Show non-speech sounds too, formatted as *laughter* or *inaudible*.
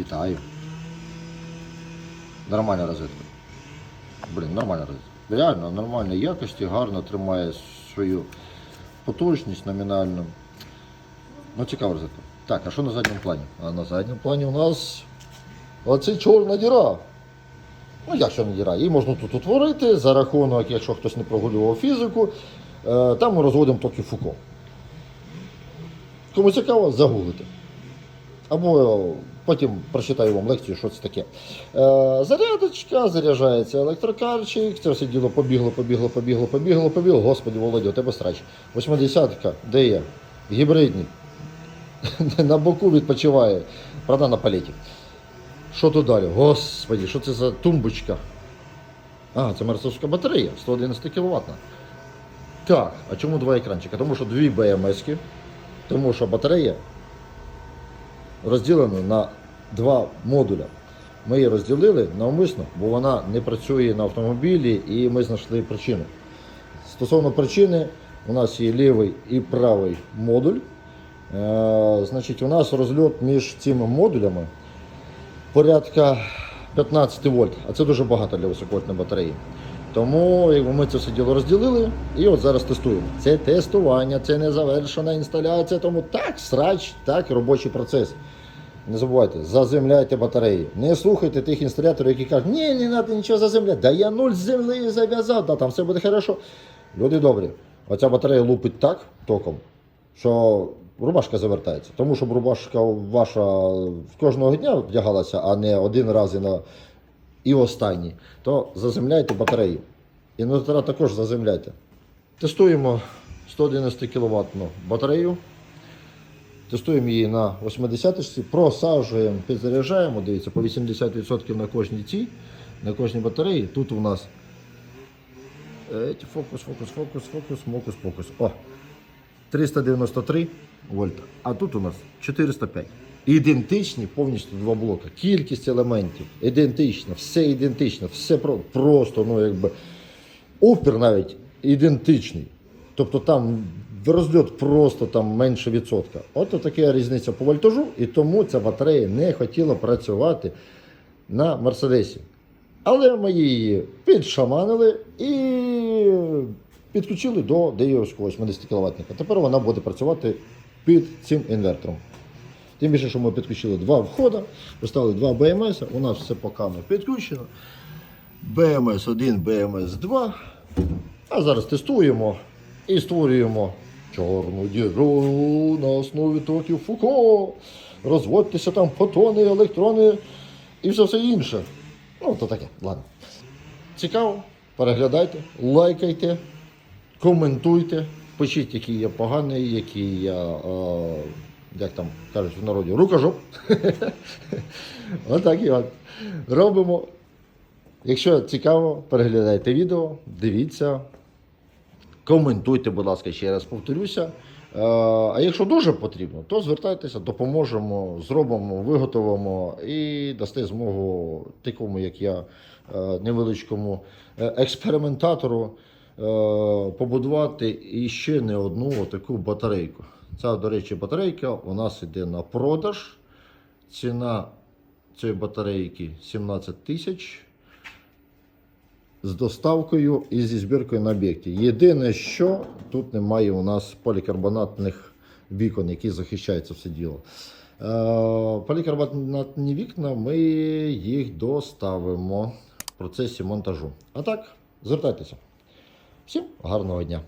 Вітаю. Нормальна розетка. Блін, нормальна розетка. Реально, нормальної якості, гарно тримає свою потужність номінальну. Ну, цікава розетка. Так, а що на задньому плані? А на задньому плані у нас оце чорна діра. Ну, як чорна діра? Її можна тут утворити за рахунок, якщо хтось не прогулював фізику, е, там ми розводимо токи Фуко. Кому цікаво, загуглите. Або потім прочитаю вам лекцію, що це таке. Е, зарядочка, заряджається електрокарчик, це все діло побігло, побігло, побігло, побігло, побігло. Господи, Володя, у тебе срач. 80-ка, де є? Гібридний. *laughs* на боку відпочиває. Правда, на палеті. Що тут далі? Господи, що це за тумбочка? А, це мерсовська батарея, 111 кВт. Так, а чому два екранчика? Тому що дві БМС-ки, тому що батарея розділена на два модуля. Ми її розділили навмисно, бо вона не працює на автомобілі і ми знайшли причину. Стосовно причини, у нас є лівий і правий модуль. Е, значить, у нас розльот між цими модулями порядка 15 вольт, а це дуже багато для високовольтної батареї. Тому ми це все діло розділили і от зараз тестуємо. Це тестування, це не завершена інсталяція, тому так, срач, так робочий процес. Не забувайте, заземляйте батареї. Не слухайте тих інсталяторів, які кажуть, ні, не треба нічого заземляти. Да я нуль землі зав'язав, да, там все буде хорошо. Люди добрі, оця батарея лупить так током, що рубашка завертається. Тому щоб рубашка ваша кожного дня вдягалася, а не один раз і на і останній, то заземляйте батарею. Інвертора також заземляйте. Тестуємо 111 кВт батарею. Тестуємо її на 80-ці, просаджуємо, підзаряджаємо. Дивіться, по 80% на кожній цій, на кожній батареї. Тут у нас фокус, фокус, фокус, фокус, мокус, фокус. О, 393 вольта, а тут у нас 405. Ідентичні повністю два блоки. Кількість елементів ідентична, все ідентично, все просто, ну якби опір навіть ідентичний. Тобто там розльот просто там менше відсотка. От така різниця по вольтажу, і тому ця батарея не хотіла працювати на Мерседесі. Але ми її підшаманили і підключили до Деївського 80 кВт. Тепер вона буде працювати під цим інвертором. Тим більше, що ми підключили два входи, поставили два БМС, у нас все покано підключено. БМС 1, БМС 2. А зараз тестуємо і створюємо чорну діру на основі токів Фуко. Розводьтеся там фотони, електрони і все все інше. Ну, то таке, ладно. Цікаво, переглядайте, лайкайте, коментуйте, пишіть, який я поганий, який я, е, як там кажуть в народі, рукожоп. *laughs* Отак і от. Робимо. Якщо цікаво, переглядайте відео, дивіться, коментуйте, будь ласка, ще раз повторюся. Е, А якщо дуже потрібно, то звертайтеся, допоможемо, зробимо, виготовимо і дасте змогу такому, як я, е, невеличкому е, експериментатору побудувати іще не одну таку батарейку. Ця, до речі, батарейка у нас йде на продаж. Ціна цієї батарейки 17 тисяч з доставкою і зі збіркою на об'єкті. Єдине, що тут немає у нас полікарбонатних вікон, які захищають це все діло. Е, Полікарбонатні вікна ми їх доставимо в процесі монтажу. А так, звертайтеся. Всім гарного дня!